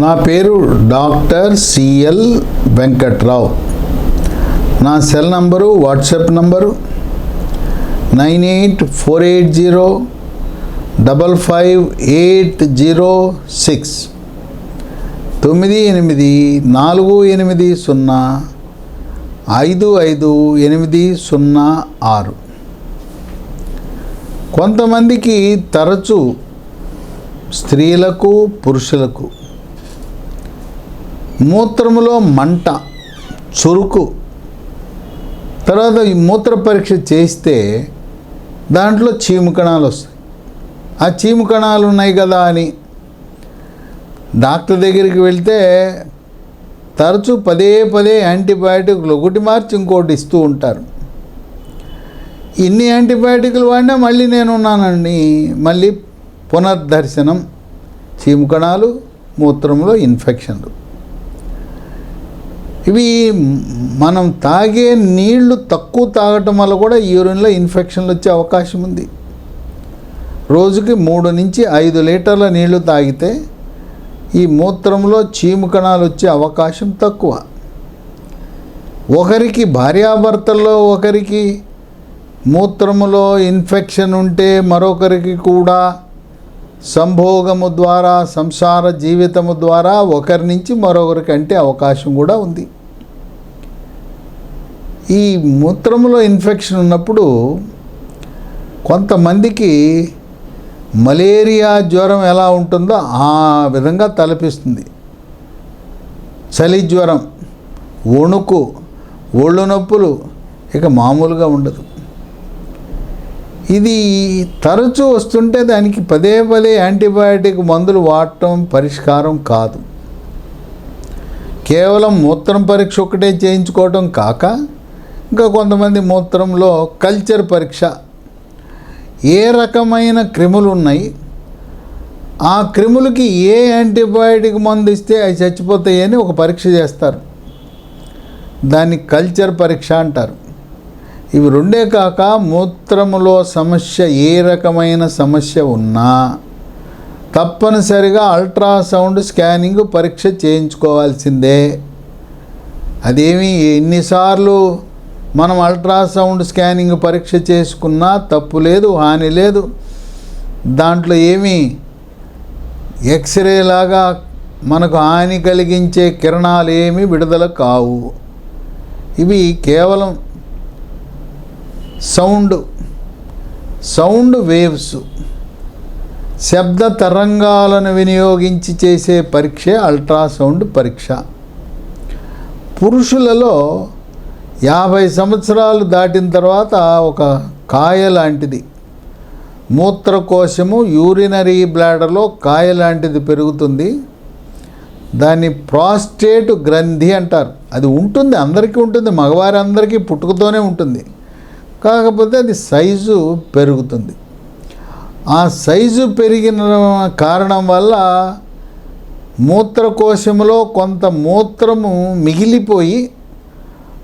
నా పేరు doctor CL Venkatrao. నా cell number WhatsApp number nine eight four eight zero double five eight zero six. తొమ్మిది ఎనిమిది నాలుగు ఎనిమిది సున్నా ఐదు ఐదు ఎనిమిది సున్నా ఆరు. కొంతమందికి తరచు స్త్రీలకు పురుషులకు మూత్రములో మంట చురుకు. తర్వాత ఈ మూత్ర పరీక్ష చేస్తే దాంట్లో చీము కణాలు వస్తాయి. ఆ చీము కణాలు ఉన్నాయి కదా అని డాక్టర్ దగ్గరికి వెళ్తే తరచూ పదే పదే యాంటీబయాటిక్లు ఒకటి మార్చి ఇంకోటి ఇస్తూ ఉంటారు. ఇన్ని యాంటీబయాటిక్లు వాడినా మళ్ళీ నేను ఉన్నానండి మళ్ళీ పునర్దర్శనం చీము కణాలు మూత్రంలో ఇన్ఫెక్షన్లు. ఇవి మనం తాగే నీళ్ళు తక్కువ తాగటం వల్ల కూడా యూరిన్లో ఇన్ఫెక్షన్లు వచ్చే అవకాశం ఉంది. రోజుకి మూడు నుంచి ఐదు లీటర్ల నీళ్ళు తాగితే ఈ మూత్రంలో చీము కణాలు వచ్చే అవకాశం తక్కువ. ఒకరికి భార్యాభర్తల్లో ఒకరికి మూత్రములో ఇన్ఫెక్షన్ ఉంటే మరొకరికి కూడా సంభోగము ద్వారా సంసార జీవితము ద్వారా ఒకరి నుంచి మరొకరికి అంటే అవకాశం కూడా ఉంది. ఈ మూత్రంలో ఇన్ఫెక్షన్ ఉన్నప్పుడు కొంతమందికి మలేరియా జ్వరం ఎలా ఉంటుందో ఆ విధంగా తలపిస్తుంది. చలి జ్వరం వణుకు ఒళ్ళు నొప్పులు ఇక మామూలుగా ఉండదు. ఇది తరచూ వస్తుంటే దానికి పదే పదే యాంటీబయాటిక్ మందులు వాడటం పరిష్కారం కాదు. కేవలం మూత్రం పరీక్ష ఒకటే చేయించుకోవటం కాక ఇంకా కొంతమంది మూత్రంలో కల్చర్ పరీక్ష. ఏ రకమైన క్రిములు ఉన్నాయి? ఆ క్రిములకి ఏ యాంటీబయాటిక్ మందు ఇస్తే అవి చచ్చిపోతాయని ఒక పరీక్ష చేస్తారు. దాన్ని కల్చర్ పరీక్ష అంటారు. ఇవి రెండే కాక మూత్రములో సమస్య ఏ రకమైన సమస్య ఉన్నా తప్పనిసరిగా అల్ట్రాసౌండ్ స్కానింగ్ పరీక్ష చేయించుకోవాల్సిందే. అదేమి ఎన్నిసార్లు మనం అల్ట్రాసౌండ్ స్కానింగ్ పరీక్ష చేసుకున్నా తప్పు లేదు హాని లేదు. దాంట్లో ఏమీ ఎక్స్రే లాగా మనకు హాని కలిగించే కిరణాలు ఏమీ విడుదల కావు. ఇవి కేవలం సౌండ్ సౌండ్ వేవ్స్ శబ్ద తరంగాలను వినియోగించి చేసే పరీక్షే అల్ట్రాసౌండ్ పరీక్ష. పురుషులలో యాభై సంవత్సరాలు దాటిన తర్వాత ఒక కాయ లాంటిది. మూత్రకోశము యూరినరీ బ్లాడర్లో కాయ లాంటిది పెరుగుతుంది. దాన్ని ప్రాస్టేట్ గ్రంథి అంటారు. అది ఉంటుంది అందరికీ ఉంటుంది మగవారందరికీ పుట్టుకతోనే ఉంటుంది. కాకపోతే అది సైజు పెరుగుతుంది. ఆ సైజు పెరిగిన కారణం వల్ల మూత్రకోశములో కొంత మూత్రము మిగిలిపోయి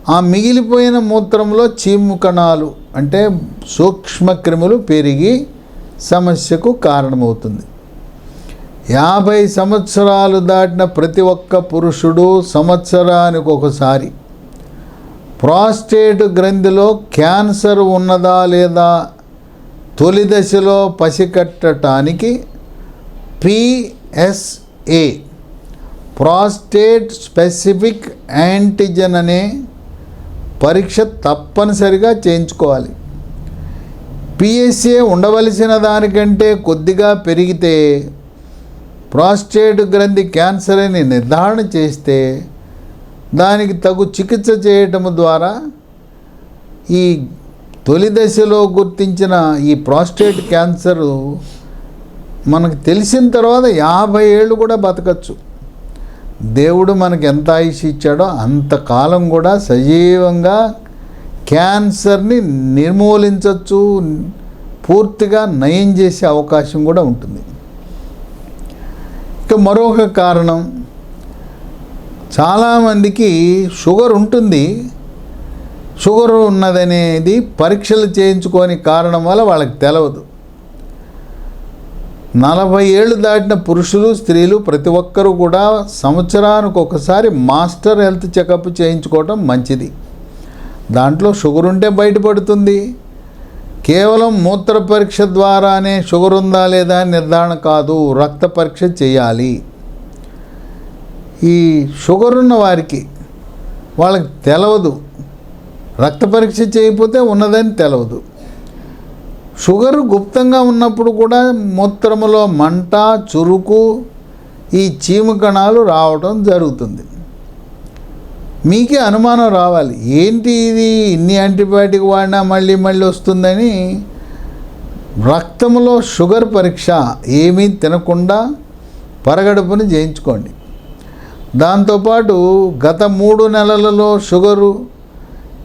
ఆ మిగిలిపోయిన మూత్రంలో చీము కణాలు అంటే సూక్ష్మక్రిములు పెరిగి సమస్యకు కారణమవుతుంది. యాభై సంవత్సరాలు దాటిన ప్రతి ఒక్క పురుషుడు సంవత్సరానికి ఒకసారి ప్రాస్టేట్ గ్రంథిలో క్యాన్సర్ ఉన్నదా లేదా తొలి దశలో పసికట్టడానికి పిఎస్ఏ ప్రాస్టేట్ స్పెసిఫిక్ యాంటీజెన్ అనే పరీక్ష తప్పనిసరిగా చేయించుకోవాలి. పిఎస్ఏ ఉండవలసిన దానికంటే కొద్దిగా పెరిగితే ప్రాస్టేట్ గ్రంథి క్యాన్సర్ అని నిర్ధారణ చేస్తే దానికి తగు చికిత్స చేయటం ద్వారా ఈ తొలి దశలో గుర్తించిన ఈ ప్రాస్టేట్ క్యాన్సర్ మనకు తెలిసిన తర్వాత యాభై ఏళ్ళు కూడా బతకచ్చు. దేవుడు మనకి ఎంత ఆయుష్ ఇచ్చాడో అంతకాలం కూడా సజీవంగా క్యాన్సర్ని నిర్మూలించవచ్చు పూర్తిగా నయం చేసే అవకాశం కూడా ఉంటుంది. ఇక మరొక కారణం చాలామందికి షుగర్ ఉంటుంది. షుగర్ ఉన్నదనేది పరీక్షలు చేయించుకోని కారణం వల్ల వాళ్ళకి తెలవదు. నలభై ఏళ్ళు దాటిన పురుషులు స్త్రీలు ప్రతి ఒక్కరూ కూడా సంవత్సరానికి ఒకసారి మాస్టర్ హెల్త్ చెకప్ చేయించుకోవటం మంచిది. దాంట్లో షుగర్ ఉంటే బయటపడుతుంది. కేవలం మూత్ర పరీక్ష ద్వారానే షుగర్ ఉందా లేదా నిర్ధారణ కాదు. రక్త పరీక్ష చేయాలి. ఈ షుగర్ ఉన్న వారికి వాళ్ళకి తెలవదు. రక్త పరీక్ష చేయకపోతే ఉన్నదని తెలవదు. షుగర్ గుప్తంగా ఉన్నప్పుడు కూడా మూత్రములో మంట చురుకు ఈ చీము కణాలు రావడం జరుగుతుంది. మీకే అనుమానం రావాలి. ఏంటి ఇది? ఇన్ని యాంటీబయాటిక్ వాడినా మళ్ళీ మళ్ళీ వస్తుందని. రక్తంలో షుగర్ పరీక్ష ఏమీ తినకుండా పరగడుపుని చేయించుకోండి దాంతోపాటు గత మూడు నెలలలో షుగరు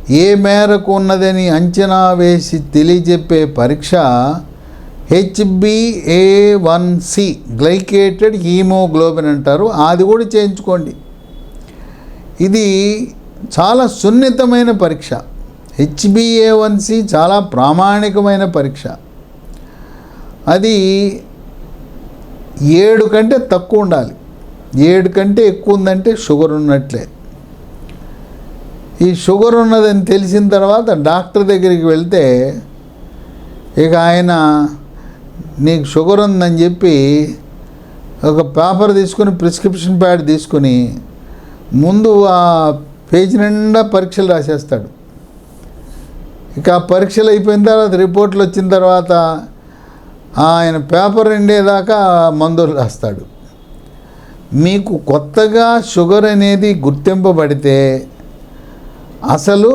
ఏ మేరకు ఉన్నదని అంచనా వేసి తెలియజెప్పే పరీక్ష HBA one C glycated haemoglobin అంటారు. అది కూడా చేయించుకోండి. ఇది చాలా సున్నితమైన పరీక్ష. హెచ్బిఏ వన్ సి చాలా ప్రామాణికమైన పరీక్ష. అది ఏడు కంటే తక్కువ ఉండాలి. ఏడు కంటే ఎక్కువ ఉందంటే షుగర్ ఉన్నట్లే. ఈ షుగర్ ఉన్నదని తెలిసిన తర్వాత డాక్టర్ దగ్గరికి వెళ్తే ఇక ఆయన నీకు షుగర్ ఉందని చెప్పి ఒక పేపర్ తీసుకుని ప్రిస్క్రిప్షన్ ప్యాడ్ తీసుకుని ముందు ఆ పేజీ నిండా పరీక్షలు రాసేస్తాడు. ఇక ఆ పరీక్షలు అయిపోయిన తర్వాత రిపోర్ట్లు వచ్చిన తర్వాత ఆయన పేపర్ నిండేదాకా మందులు రాస్తాడు. మీకు కొత్తగా షుగర్ అనేది గుర్తింపబడితే అసలు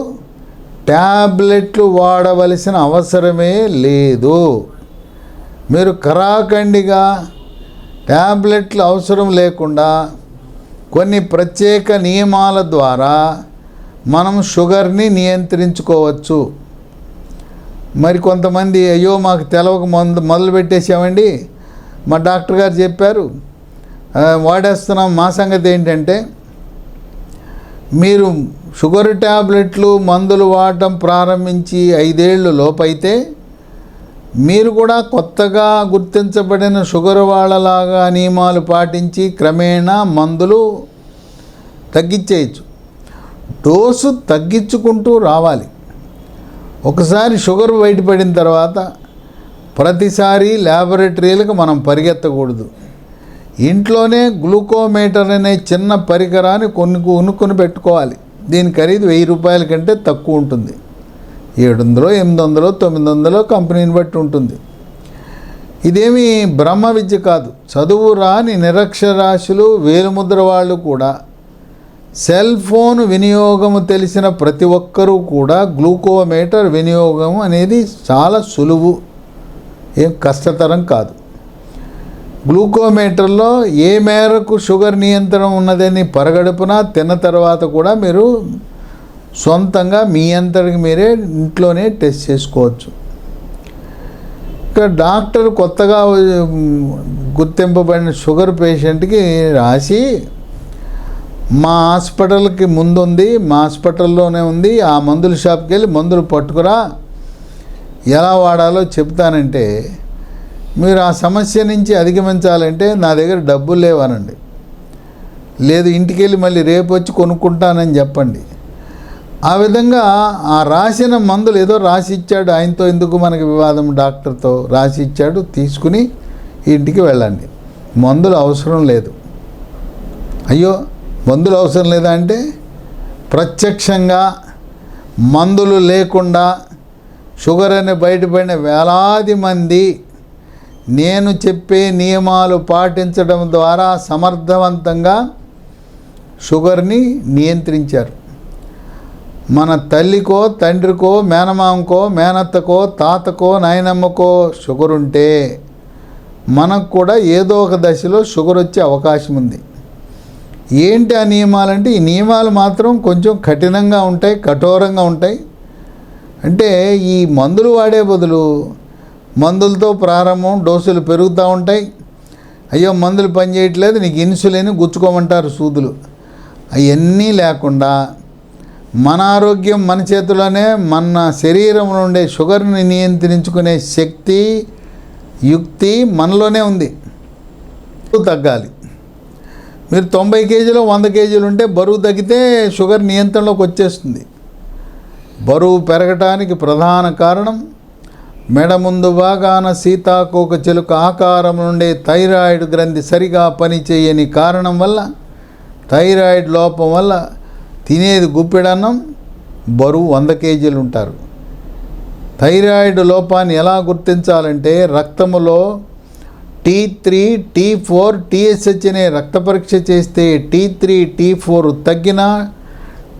ట్యాబ్లెట్లు వాడవలసిన అవసరమే లేదు. మీరు కరాఖండిగా ట్యాబ్లెట్లు అవసరం లేకుండా కొన్ని ప్రత్యేక నియమాల ద్వారా మనం షుగర్ని నియంత్రించుకోవచ్చు. మరి కొంతమంది అయ్యో మాకు తెలవక మందు మొదలు పెట్టేసామండి మా డాక్టర్ గారు చెప్పారు వాడేస్తున్నాం. మా సంగతి ఏంటంటే మీరు షుగర్ ట్యాబ్లెట్లు మందులు వాడటం ప్రారంభించి ఐదేళ్ళు లోపైతే మీరు కూడా కొత్తగా గుర్తించబడిన షుగర్ వాళ్ళలాగా నియమాలు పాటించి క్రమేణా మందులు తగ్గించేయచ్చు. డోసు తగ్గించుకుంటూ రావాలి. ఒకసారి షుగర్ బయటపడిన తర్వాత ప్రతిసారి ల్యాబొరేటరీలకు మనం పరిగెత్తకూడదు. ఇంట్లోనే గ్లూకోమీటర్ అనే చిన్న పరికరాన్ని కొన్ని కొనుక్కొని పెట్టుకోవాలి. దీని ఖరీదు వెయ్యి రూపాయల కంటే తక్కువ ఉంటుంది. ఏడు వందలో ఎనిమిది వందలో తొమ్మిది వందలో కంపెనీని బట్టి ఉంటుంది. ఇదేమి బ్రహ్మ విద్య కాదు. చదువు రాని నిరక్షరాశులు వేలుముద్ర వాళ్ళు కూడా సెల్ ఫోన్ వినియోగము తెలిసిన ప్రతి ఒక్కరూ కూడా గ్లూకోమీటర్ వినియోగం అనేది చాలా సులువు ఏం కష్టతరం కాదు. గ్లూకోమీటర్లో ఏ మేరకు షుగర్ నియంత్రణ ఉన్నదని పరగడుపున తిన్న తర్వాత కూడా మీరు సొంతంగా మీ అంతటికి మీరే ఇంట్లోనే టెస్ట్ చేసుకోవచ్చు. ఇక్కడ డాక్టర్ కొత్తగా గుర్తింపబడిన షుగర్ పేషెంట్కి రాసి మా హాస్పిటల్కి ముందు ఉంది మా హాస్పిటల్లోనే ఉంది ఆ మందుల షాప్కి వెళ్ళి మందులు పట్టుకురా ఎలా వాడాలో చెప్తానంటే మీరు ఆ సమస్య నుంచి అధిగమించాలంటే నా దగ్గర డబ్బులు లేవనండి. లేదు ఇంటికి వెళ్ళి మళ్ళీ రేపు వచ్చి కొనుక్కుంటానని చెప్పండి. ఆ విధంగా ఆ రాసిన మందులు ఏదో రాసి ఇచ్చాడు ఆయనతో ఎందుకు మనకి వివాదం డాక్టర్తో రాసి ఇచ్చాడు తీసుకుని ఇంటికి వెళ్ళండి. మందులు అవసరం లేదు. అయ్యో మందులు అవసరం లేదా అంటే ప్రత్యక్షంగా మందులు లేకుండా షుగర్ అని బయటపడిన వేలాది మంది నేను చెప్పే నియమాలు పాటించడం ద్వారా సమర్థవంతంగా షుగర్ని నియంత్రించారు. మన తల్లికో తండ్రికో మేనమామకో మేనత్తకో తాతకో నాయనమ్మకో షుగర్ ఉంటే మనకు కూడా ఏదో ఒక దశలో షుగర్ వచ్చే అవకాశం ఉంది. ఏంటి ఆ నియమాలంటే ఈ నియమాలు మాత్రం కొంచెం కఠినంగా ఉంటాయి కఠోరంగా ఉంటాయి. అంటే ఈ మందులు వాడే బదులు మందులతో ప్రారంభం డోసులు పెరుగుతూ ఉంటాయి. అయ్యో మందులు పనిచేయట్లేదు నీకు ఇన్సులిన్ గుచ్చుకోమంటారు సూదులు. అవన్నీ లేకుండా మన ఆరోగ్యం మన చేతిలోనే మన శరీరంలో ఉండే షుగర్ని నియంత్రించుకునే శక్తి యుక్తి మనలోనే ఉంది. తగ్గాలి. మీరు తొంభై కేజీలు వంద కేజీలు ఉంటే బరువు తగ్గితే షుగర్ నియంత్రణలోకి వచ్చేస్తుంది. బరువు పెరగటానికి ప్రధాన కారణం మెడ ముందు బాగాన సీతాకోక చిలుక ఆకారం నుండే థైరాయిడ్ గ్రంథి సరిగా పనిచేయని కారణం వల్ల థైరాయిడ్ లోపం వల్ల తినేది గుప్పెడన్నం బరువు వంద కేజీలు ఉంటారు. థైరాయిడ్ లోపాన్ని ఎలా గుర్తించాలంటే రక్తములో T three T four TSH అనే రక్త పరీక్ష చేస్తే టీ త్రీ టీ ఫోర్ తగ్గినా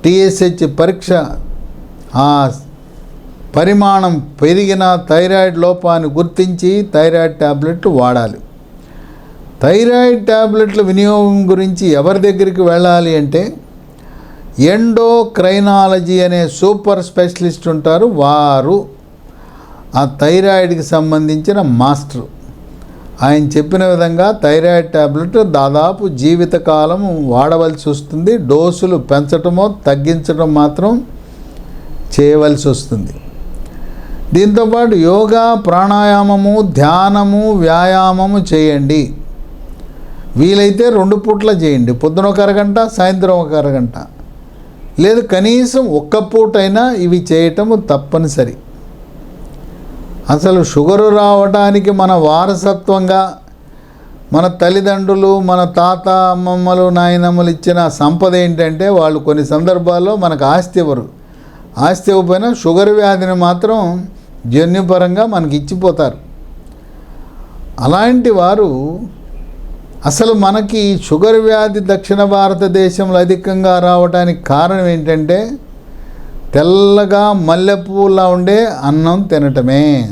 టీఎస్హెచ్ పరీక్ష ఆ పరిమాణం పెరిగిన థైరాయిడ్ లోపాన్ని గుర్తించి థైరాయిడ్ ట్యాబ్లెట్లు వాడాలి. థైరాయిడ్ ట్యాబ్లెట్ల వినియోగం గురించి ఎవరి దగ్గరికి వెళ్ళాలి అంటే ఎండోక్రైనాలజీ అనే సూపర్ స్పెషలిస్ట్ ఉంటారు వారు. ఆ థైరాయిడ్కి సంబంధించిన మాస్టర్. ఆయన చెప్పిన విధంగా థైరాయిడ్ ట్యాబ్లెట్ దాదాపు జీవితకాలం వాడవలసి వస్తుంది. డోసులు పెంచటమో తగ్గించడం మాత్రం చేయవలసి వస్తుంది. దీంతోపాటు యోగా ప్రాణాయామము ధ్యానము వ్యాయామము చేయండి. వీలైతే రెండు పూట్ల చేయండి. పొద్దున ఒక అరగంట సాయంత్రం ఒక అరగంట. లేదు కనీసం ఒక్క పూటైనా ఇవి చేయటము తప్పనిసరి. అసలు షుగరు రావడానికి మన వారసత్వంగా మన తల్లిదండ్రులు మన తాత అమ్మమ్మలు నాయనమ్మలు ఇచ్చిన సంపద ఏంటంటే వాళ్ళు కొన్ని సందర్భాల్లో మనకు ఆస్తి ఇవ్వరు ఆస్తి ఇవ్వకపోయినా షుగర్ వ్యాధిని మాత్రం జన్యుపరంగా మనకి ఇచ్చిపోతారు అలాంటి వారు అసలు మనకి షుగర్ వ్యాధి దక్షిణ భారతదేశంలో అధికంగా రావడానికి కారణం ఏంటంటే తెల్లగా మల్లెపూలా ఉండే అన్నం తినటమే.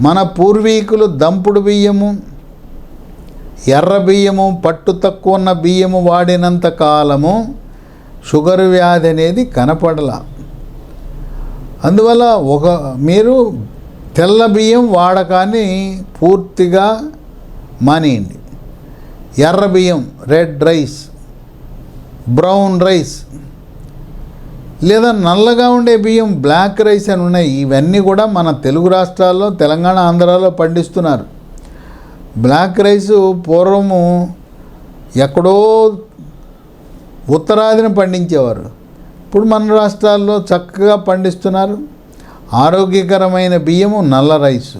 మన పూర్వీకులు దంపుడు బియ్యము ఎర్ర బియ్యము పట్టు తక్కువ ఉన్న బియ్యము వాడినంత కాలము షుగర్ వ్యాధి అనేది కనపడలా. అందువల్ల ఒక మీరు తెల్ల బియ్యం వాడకాన్ని పూర్తిగా మానేయండి. ఎర్ర బియ్యం రెడ్ రైస్ బ్రౌన్ రైస్ లేదా నల్లగా ఉండే బియ్యం బ్లాక్ రైస్ అని ఉన్నాయి ఇవన్నీ కూడా మన తెలుగు రాష్ట్రాల్లో తెలంగాణ ఆంధ్రాలో పండిస్తున్నారు. బ్లాక్ రైస్ పూర్వము ఎక్కడో ఉత్తరాదిన పండించేవారు. ఇప్పుడు మన రాష్ట్రాల్లో చక్కగా పండిస్తున్నారు. ఆరోగ్యకరమైన బియ్యము నల్ల రైసు.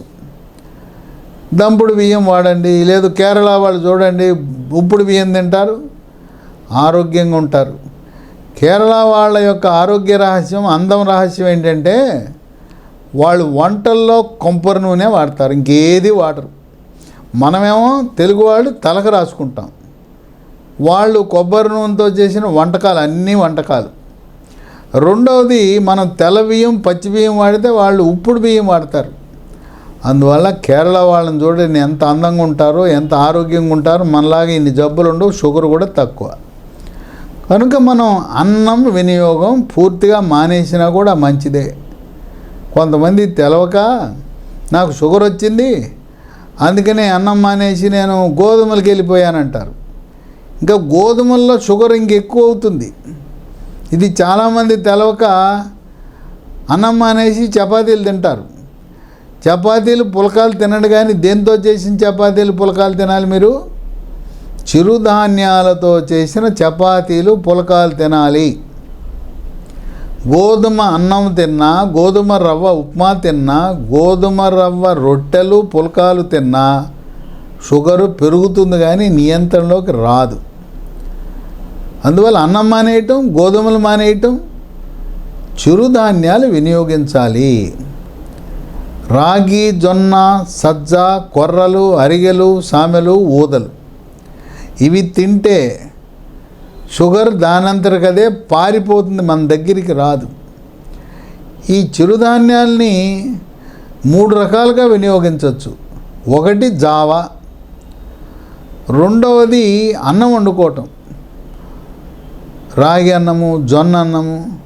దంపుడు బియ్యం వాడండి లేదు కేరళ వాళ్ళు చూడండి ఉప్పుడు బియ్యం తింటారు ఆరోగ్యంగా ఉంటారు. కేరళ వాళ్ళ యొక్క ఆరోగ్య రహస్యం అందం రహస్యం ఏంటంటే వాళ్ళు వంటల్లో కొబ్బరి నూనె వాడతారు ఇంకేది వాడరు. మనమేమో తెలుగు వాళ్ళు తలకు రాసుకుంటాం. వాళ్ళు కొబ్బరి నూనెతో చేసిన వంటకాలు అన్నీ వంటకాలు. రెండవది మనం తెల్ల బియ్యం పచ్చి బియ్యం వాడితే వాళ్ళు ఉప్పుడు బియ్యం వాడతారు. అందువల్ల కేరళ వాళ్ళని చూడండి ఎంత అందంగా ఉంటారో ఎంత ఆరోగ్యంగా ఉంటారో మనలాగా ఇన్ని జబ్బులు ఉండవు షుగర్ కూడా తక్కువ. కనుక మనం అన్నం వినియోగం పూర్తిగా మానేసినా కూడా మంచిదే. కొంతమంది తెలవక నాకు షుగర్ వచ్చింది అందుకనే అన్నం మానేసి నేను గోధుమలకి వెళ్ళిపోయానంటారు. ఇంకా గోధుమల్లో షుగర్ ఇంకెక్కువ అవుతుంది. ఇది చాలామంది తెలవక అన్నం అనేసి చపాతీలు తింటారు. చపాతీలు పులకాలు తినండి కానీ దేంతో చేసిన చపాతీలు పులకాలు తినాలి మీరు? చిరుధాన్యాలతో చేసిన చపాతీలు పులకాలు తినాలి. గోధుమ అన్నం తిన్నా గోధుమ రవ్వ ఉప్మా తిన్నా గోధుమ రవ్వ రొట్టెలు పులకాలు తిన్నా షుగరు పెరుగుతుంది కానీ నియంత్రణలోకి రాదు. అందువల్ల అన్నం మానేయటం గోధుమలు మానేయటం చిరుధాన్యాలు వినియోగించాలి. రాగి జొన్న సజ్జ కొర్రలు అరిగెలు సామెలు ఊదలు. ఇవి తింటే షుగర్ దానంతరకదే పారిపోతుంది మన దగ్గరికి రాదు. ఈ చిరుధాన్యాల్ని మూడు రకాలుగా వినియోగించవచ్చు. ఒకటి జావా రెండవది అన్నం వండుకోవటం. రాగి అన్నము జొన్న అన్నము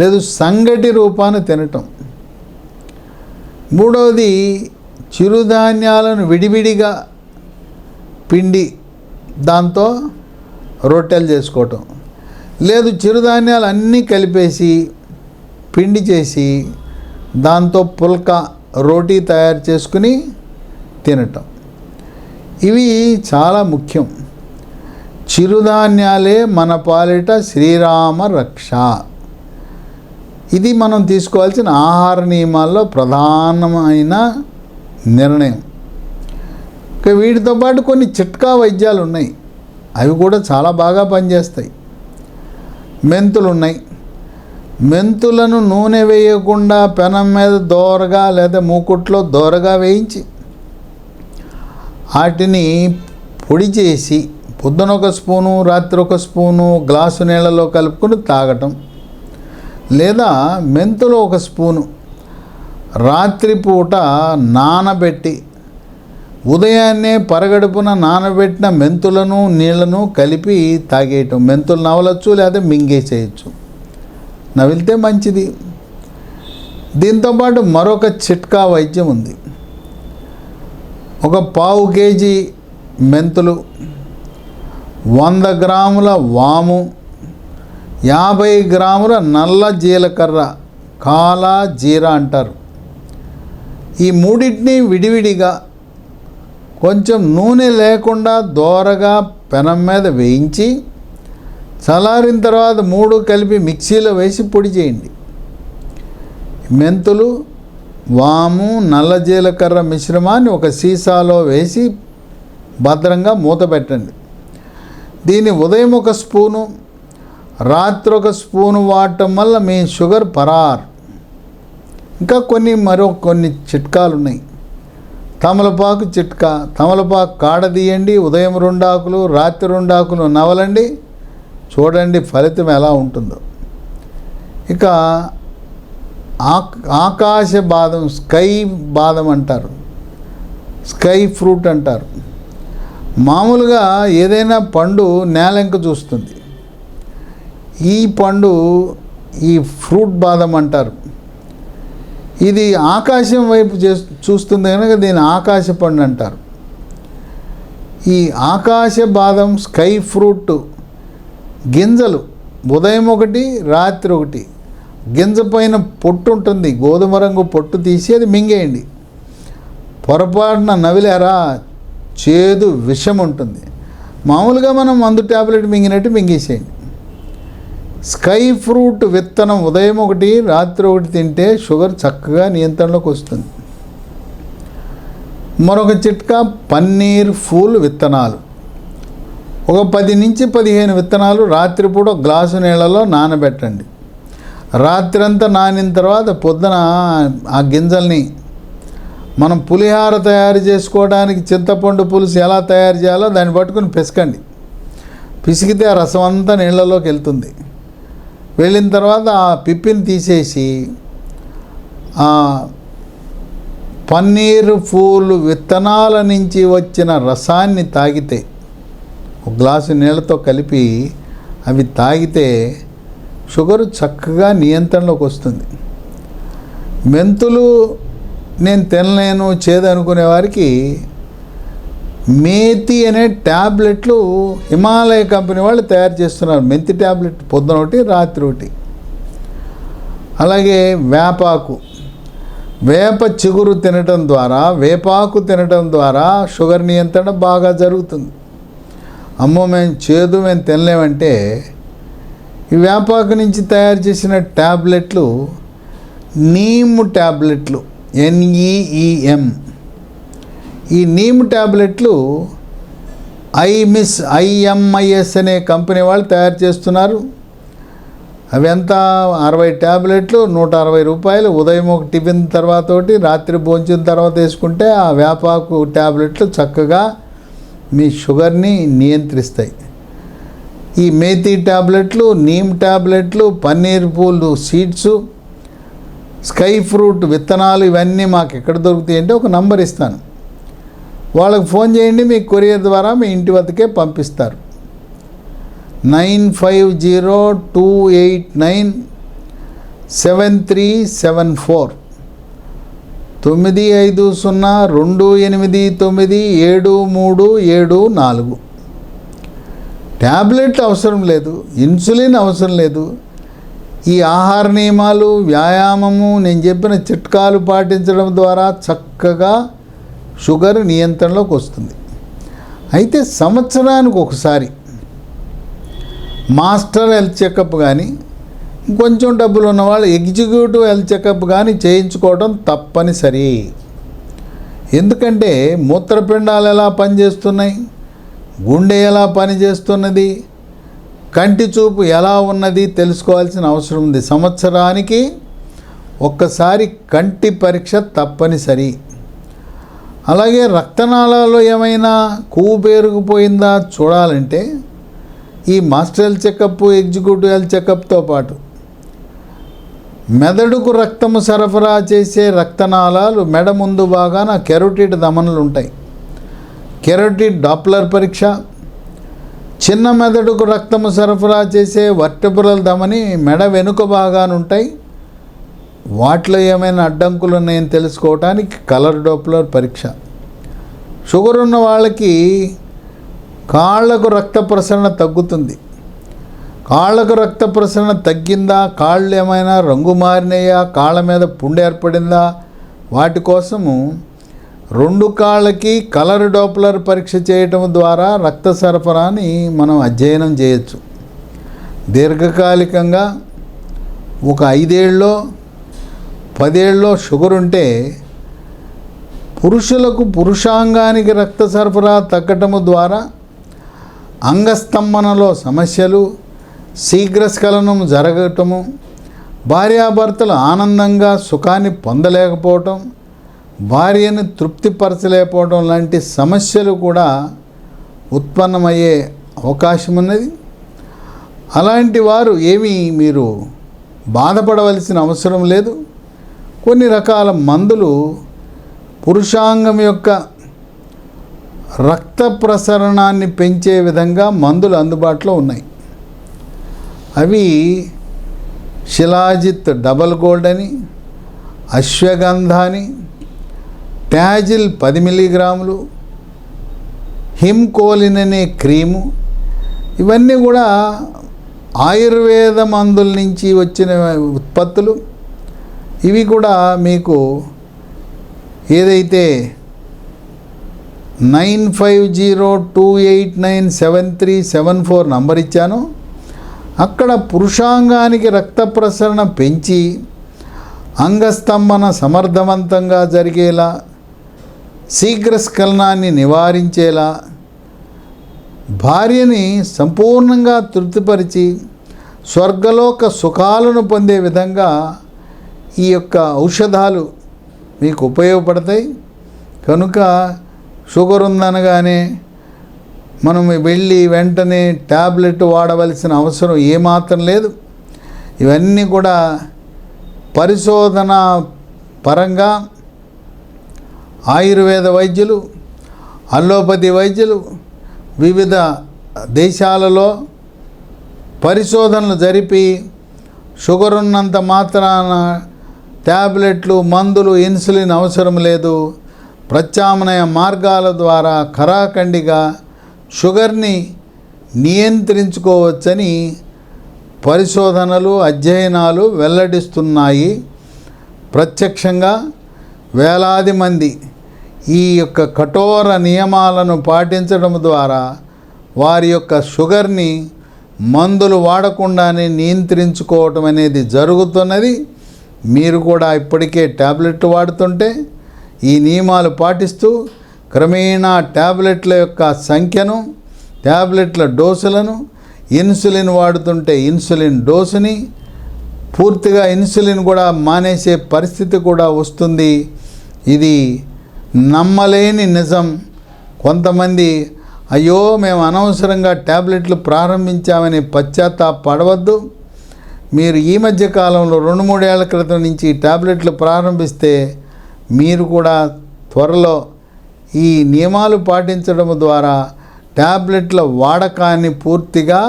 లేదు సంగటి రూపాన్ని తినటం. మూడవది చిరుధాన్యాలను విడివిడిగా పిండి దాంతో రొట్టెలు చేసుకోవటం. లేదు చిరుధాన్యాలు అన్నీ కలిపేసి పిండి చేసి దాంతో పుల్క రోటీ తయారు చేసుకుని తినటం. ఇవి చాలా ముఖ్యం. చిరుధాన్యాలే మన పాలిట శ్రీరామ రక్ష. ఇది మనం తీసుకోవాల్సిన ఆహార నియమాల్లో ప్రధానమైన నిర్ణయం. వీటితో పాటు కొన్ని చిట్కా వైద్యాలు ఉన్నాయి అవి కూడా చాలా బాగా పనిచేస్తాయి. మెంతులు ఉన్నాయి మెంతులను నూనె వేయకుండా పెనం మీద దోరగా లేదా మూకుట్లో దోరగా వేయించి వాటిని పొడి చేసి పొద్దున ఒక స్పూను రాత్రి ఒక స్పూను గ్లాసు నీళ్ళలో కలుపుకొని తాగటం. లేదా మెంతులో ఒక స్పూను రాత్రిపూట నానబెట్టి ఉదయాన్నే పరగడుపున నానబెట్టిన మెంతులను నీళ్ళను కలిపి తాగేయటం. మెంతులు నవలచ్చు లేదా మింగేసేయచ్చు. నవిలితే మంచిది. దీంతోపాటు మరొక చిట్కా వైద్యం ఉంది. ఒక పావు కేజీ మెంతులు వంద గ్రాముల వాము యాభై గ్రాముల నల్ల జీలకర్ర కాలా జీరా అంటారు. ఈ మూడింటిని విడివిడిగా కొంచెం నూనె లేకుండా దోరగా పెనం మీద వేయించి చల్లారిన తర్వాత మూడు కలిపి మిక్సీలో వేసి పొడి చేయండి. మెంతులు వాము నల్ల జీలకర్ర మిశ్రమాన్ని ఒక సీసాలో వేసి భద్రంగా మూత పెట్టండి. దీన్ని ఉదయం ఒక స్పూను రాత్రి ఒక స్పూను వాడటం వల్ల మీ షుగర్ పరార్. ఇంకా కొన్ని మరో కొన్ని చిట్కాలు ఉన్నాయి తమలపాకు చిట్కా తమలపాకు కాడ తీయండి ఉదయం రెండాకులు రాత్రి రెండాకులు నవలండి చూడండి ఫలితం ఎలా ఉంటుందో. ఇక ఆక్ ఆకాశ బాదం స్కై బాదం అంటారు. స్కై ఫ్రూట్ అంటారు. మామూలుగా ఏదైనా పండు నేలంక చూస్తుంది. ఈ పండు ఈ ఫ్రూట్ బాదం అంటారు. ఇది ఆకాశం వైపు చే చూస్తుంది కనుక దీని ఆకాశ పండు అంటారు. ఈ ఆకాశ బాదం స్కై ఫ్రూట్ గింజలు ఉదయం ఒకటి రాత్రి ఒకటి గింజ పైన పొట్టు ఉంటుంది. గోధుమ రంగు పొట్టు తీసి అది మింగేయండి. పొరపాటున నవిలేరా చేదు విషం ఉంటుంది. మామూలుగా మనం మందు ట్యాబ్లెట్ మింగినట్టు మింగేసేయండి స్కై ఫ్రూట్ విత్తనం ఉదయం ఒకటి రాత్రి ఒకటి తింటే షుగర్ చక్కగా నియంత్రణలోకి వస్తుంది మరొక చిట్కా పన్నీర్ ఫూల్ విత్తనాలు. ఒక పది నుంచి పదిహేను విత్తనాలు రాత్రిపూట గ్లాసు నీళ్ళలో నానబెట్టండి. రాత్రంతా నానిన తర్వాత పొద్దున ఆ గింజల్ని మనం పులిహార తయారు చేసుకోవడానికి చింతపండు పులుసు ఎలా తయారు చేయాలో దాన్ని పట్టుకుని పిసకండి. పిసికితే ఆ రసం అంతా నీళ్ళలోకి వెళ్తుంది. వెళ్ళిన తర్వాత ఆ పిప్పిని తీసేసి పన్నీరు పూలు విత్తనాల నుంచి వచ్చిన రసాన్ని తాగితే ఒక గ్లాసు నీళ్ళతో కలిపి అవి తాగితే షుగరు చక్కగా నియంత్రణలోకి వస్తుంది. మెంతులు నేను తినలేను చేదు అనుకునే వారికి మేతి అనే ట్యాబ్లెట్లు హిమాలయ కంపెనీ వాళ్ళు తయారు చేస్తున్నారు. మెంతి ట్యాబ్లెట్ పొద్దున ఒకటి రాత్రి ఒకటి. అలాగే వేపాకు. వేప చిగురు తినటం ద్వారా వేపాకు తినటం ద్వారా షుగర్ నియంత్రణ బాగా జరుగుతుంది. అమ్మో మేము చేదు మేము తినలేమంటే ఈ వేపాకు నుంచి తయారు చేసిన ట్యాబ్లెట్లు నీము ట్యాబ్లెట్లు ఎన్ఈఈఎం ఈ నీమ్ ట్యాబ్లెట్లు ఐమిస్ ఐఎంఐఎస్ అనే కంపెనీ వాళ్ళు తయారు చేస్తున్నారు. అవి ఎంత? అరవై ట్యాబ్లెట్లు నూట అరవై రూపాయలు. ఉదయం ఒక టిఫిన్ తర్వాత ఒకటి రాత్రి భోంచిన తర్వాత వేసుకుంటే ఆ వేపాకు ట్యాబ్లెట్లు చక్కగా మీ షుగర్ని నియంత్రిస్తాయి. ఈ మేతి ట్యాబ్లెట్లు నీమ్ ట్యాబ్లెట్లు పన్నీర్ పూలు సీడ్స్ స్కై ఫ్రూట్ విత్తనాలు ఇవన్నీ మాకు ఎక్కడ దొరుకుతాయి అంటే ఒక నంబర్ ఇస్తాను. వాళ్ళకి ఫోన్ చేయండి మీ కొరియర్ ద్వారా మీ ఇంటి వద్దకే పంపిస్తారు. Nine five zero two eight nine seven three seven four తొమ్మిది ఐదు సున్నా రెండు ఎనిమిది తొమ్మిది ఏడు మూడు ఏడు నాలుగు. ట్యాబ్లెట్ అవసరం లేదు ఇన్సులిన్ అవసరం లేదు ఈ ఆహార నియమాలు వ్యాయామము నేను చెప్పిన చిట్కాలు పాటించడం ద్వారా చక్కగా షుగర్ నియంత్రణలోకి వస్తుంది. అయితే సంవత్సరానికి ఒకసారి మాస్టర్ హెల్త్ చెకప్ కానీ కొంచెం డబ్బులు ఉన్నవాళ్ళు ఎగ్జిక్యూటివ్ హెల్త్ చెకప్ కానీ చేయించుకోవడం తప్పనిసరి. ఎందుకంటే మూత్రపిండాలు ఎలా పనిచేస్తున్నాయి? గుండె ఎలా పనిచేస్తున్నది? కంటి చూపు ఎలా ఉన్నది తెలుసుకోవాల్సిన అవసరం ఉంది. సంవత్సరానికి ఒక్కసారి కంటి పరీక్ష తప్పనిసరి. అలాగే రక్తనాళాల్లో ఏమైనా కొవ్వు పేరుకుపోయిందా చూడాలంటే ఈ master health checkup executive health చెకప్తో పాటు మెదడుకు రక్తము సరఫరా చేసే రక్తనాళాలు మెడ ముందు భాగాన కెరోటిడ్ దమనలు ఉంటాయి. కెరోటిడ్ డాప్లర్ పరీక్ష చిన్న మెదడుకు రక్తము సరఫరా చేసే వర్టబురల్ ధమని మెడ వెనుక భాగాన ఉంటాయి వాటిలో ఏమైనా అడ్డంకులు ఉన్నాయని తెలుసుకోవడానికి కలర్ డోప్లర్ పరీక్ష. షుగర్ ఉన్న వాళ్ళకి కాళ్ళకు రక్త ప్రసరణ తగ్గుతుంది. కాళ్ళకు రక్త ప్రసరణ తగ్గిందా? కాళ్ళు ఏమైనా రంగు మారినాయా? కాళ్ళ మీద పుండు ఏర్పడిందా? వాటి కోసము రెండు కాళ్ళకి కలర్ డోప్లర్ పరీక్ష చేయటం ద్వారా రక్త సరఫరాని మనం అధ్యయనం చేయొచ్చు. దీర్ఘకాలికంగా ఒక ఐదేళ్ళలో పదేళ్ళలో షుగర్ ఉంటే పురుషులకు పురుషాంగానికి రక్త సరఫరా తగ్గటము ద్వారా అంగస్తంభనలో సమస్యలు శీఘ్రస్ఖలనం జరగటము భార్యాభర్తలు ఆనందంగా సుఖాన్ని పొందలేకపోవటం భార్యను తృప్తిపరచలేకపోవడం లాంటి సమస్యలు కూడా ఉత్పన్నమయ్యే అవకాశం ఉన్నది అలాంటి వారు ఏమీ మీరు బాధపడవలసిన అవసరం లేదు. కొన్ని రకాల మందులు పురుషాంగం యొక్క రక్త ప్రసరణాన్ని పెంచే విధంగా మందులు అందుబాటులో ఉన్నాయి. అవి శిలాజిత్ డబల్ గోల్డ్ అని అశ్వగంధ అని ట్యాజిల్ పది మిల్లీగ్రాములు హిమ్కోలిన్ అనే క్రీము ఇవన్నీ కూడా ఆయుర్వేద మందుల నుంచి వచ్చిన ఉత్పత్తులు. ఇవి కూడా మీకు ఏదైతే nine five zero two eight nine seven three seven four number ఇచ్చాను. అక్కడ పురుషాంగానికి రక్త ప్రసరణ పెంచి అంగస్తంభన సమర్థవంతంగా జరిగేలా శీఘ్రస్ఖలనాన్ని నివారించేలా భార్యని సంపూర్ణంగా తృప్తిపరిచి స్వర్గలోక సుఖాలను పొందే విధంగా ఈ యొక్క ఔషధాలు మీకు ఉపయోగపడతాయి. కనుక షుగర్ ఉందనగానే మనం వెళ్ళి వెంటనే ట్యాబ్లెట్ వాడవలసిన అవసరం ఏమాత్రం లేదు. ఇవన్నీ కూడా పరిశోధన పరంగా ఆయుర్వేద వైద్యులు అల్లోపతి వైద్యులు వివిధ దేశాలలో పరిశోధనలు జరిపి షుగర్ ఉన్నంత మాత్రాన ట్యాబ్లెట్లు మందులు ఇన్సులిన్ అవసరం లేదు. ప్రత్యామ్నాయ మార్గాల ద్వారా ఖరాఖండిగా షుగర్ని నియంత్రించుకోవచ్చని పరిశోధనలు అధ్యయనాలు వెల్లడిస్తున్నాయి. ప్రత్యక్షంగా వేలాది మంది ఈ యొక్క కఠోర నియమాలను పాటించడం ద్వారా వారి యొక్క షుగర్ని మందులు వాడకుండానే నియంత్రించుకోవటం అనేది జరుగుతున్నది. మీరు కూడా ఇప్పటికే ట్యాబ్లెట్ వాడుతుంటే ఈ నియమాలు పాటిస్తూ క్రమేణా ట్యాబ్లెట్ల యొక్క సంఖ్యను ట్యాబ్లెట్ల డోసులను ఇన్సులిన్ వాడుతుంటే ఇన్సులిన్ డోసుని పూర్తిగా ఇన్సులిన్ కూడా మానేసే పరిస్థితి కూడా వస్తుంది. ఇది నమ్మలేని నిజం. కొంతమంది అయ్యో మేము అనవసరంగా ట్యాబ్లెట్లు ప్రారంభించామని పశ్చాత్తాపడవద్దు. మీరు ఈ మధ్య కాలంలో రెండు మూడేళ్ళ క్రితం నుంచి ట్యాబ్లెట్లు ప్రారంభిస్తే మీరు కూడా త్వరలో ఈ నియమాలు పాటించడం ద్వారా ట్యాబ్లెట్ల వాడకాన్ని పూర్తిగా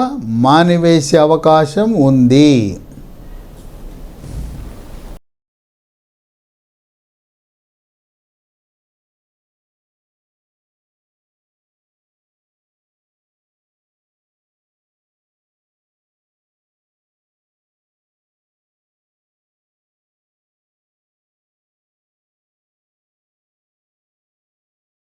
మానివేసే అవకాశం ఉంది.